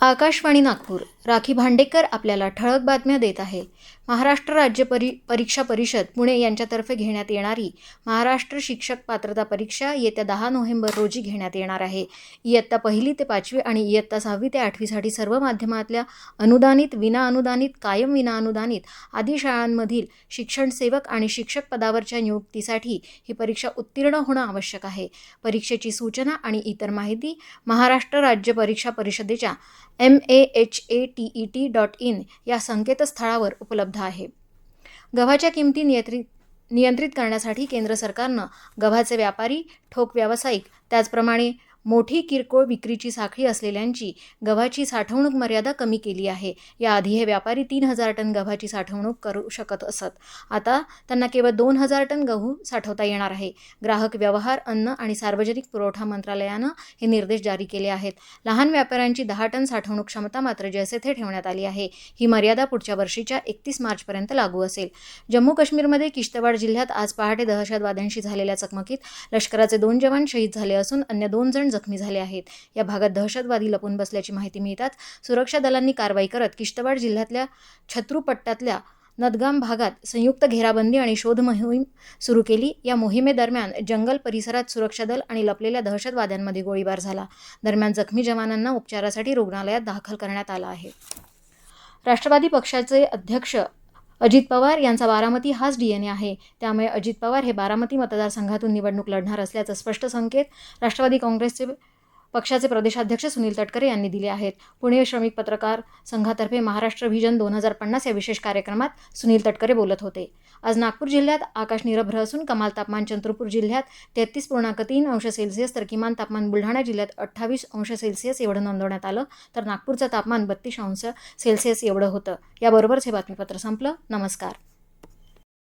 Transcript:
आकाशवाणी नागपूर. राखी भांडेकर आपल्याला ठळक बातम्या देत आहे. महाराष्ट्र राज्य परी परीक्षा परिषद पुणे यांच्यातर्फे घेण्यात येणारी महाराष्ट्र शिक्षक पात्रता परीक्षा येत्या दहा नोव्हेंबर रोजी घेण्यात येणार आहे. इयत्ता पहिली ते पाचवी आणि इयत्ता सहावी ते आठवीसाठी सर्व माध्यमातल्या अनुदानित विनाअनुदानित कायम विनाअनुदानित आदी शाळांमधील शिक्षण सेवक आणि शिक्षक पदावरच्या नियुक्तीसाठी ही परीक्षा उत्तीर्ण होणं आवश्यक आहे. परीक्षेची सूचना आणि इतर माहिती महाराष्ट्र राज्य परीक्षा परिषदेच्या M A H A T E T dot in या संकेतस्थळावर उपलब्ध आहे. गव्हाच्या किमती नियंत्रित नियंत्रित करण्यासाठी केंद्र सरकारनं गव्हाचे व्यापारी ठोक व्यावसायिक त्याचप्रमाणे मोठी किरकोळ विक्रीची साखळी असलेल्यांची गव्हाची साठवणूक मर्यादा कमी केली आहे. याआधी हे व्यापारी तीन हजार टन गव्हाची साठवणूक करू शकत असत. आता त्यांना केवळ दोन हजार टन गहू साठवता येणार आहे. ग्राहक व्यवहार अन्न आणि सार्वजनिक पुरवठा मंत्रालयानं हे निर्देश जारी केले आहेत. लहान व्यापाऱ्यांची दहा टन साठवणूक क्षमता मात्र जैसे थे ठेवण्यात आली आहे. ही मर्यादा पुढच्या वर्षीच्या एकतीस मार्चपर्यंत लागू असेल. जम्मू काश्मीरमध्ये किश्तवाड जिल्ह्यात आज पहाटे दहशतवाद्यांशी झालेल्या चकमकीत लष्कराचे दोन जवान शहीद झाले असून अन्य दोन जण जखमी झाले आहेत. या भागात दहशतवादी लपून बसल्याची माहिती मिळताच सुरक्षा दलांनी कारवाई करत किश्तवाड जिल्ह्यातल्या छत्रुपट्ट्यातल्या नदगाम भागात संयुक्त घेराबंदी आणि शोध मोहीम सुरू केली. या मोहिमेदरम्यान जंगल परिसरात सुरक्षा दल आणि लपलेल्या दहशतवाद्यांमध्ये गोळीबार झाला. दरम्यान जखमी जवानांना उपचारासाठी रुग्णालयात दाखल करण्यात आलं आहे. राष्ट्रवादी पक्षाचे अध्यक्ष अजित पवार यांचा बारामती हाच डी एन ए आहे. त्यामुळे अजित पवार हे बारामती मतदारसंघातून निवडणूक लढणार असल्याचं स्पष्ट संकेत राष्ट्रवादी काँग्रेसचे पक्षाचे प्रदेशाध्यक्ष सुनील तटकरे यांनी दिले आहेत. पुणे श्रमिक पत्रकार संघातर्फे महाराष्ट्र व्हिजन दोन हजार पन्नास या विशेष कार्यक्रमात सुनील तटकरे बोलत होते. आज नागपूर जिल्ह्यात आकाश निरभ्र असून कमाल तापमान चंद्रपूर जिल्ह्यात तेहतीस पूर्णांक तीन अंश सेल्सिअस तर किमान तापमान बुलढाणा जिल्ह्यात अठ्ठावीस अंश सेल्सिअस एवढं नोंदवण्यात आलं. तर नागपूरचं तापमान बत्तीस अंश सेल्सिअस एवढं होतं. याबरोबरच हे बातमीपत्र संपलं. नमस्कार.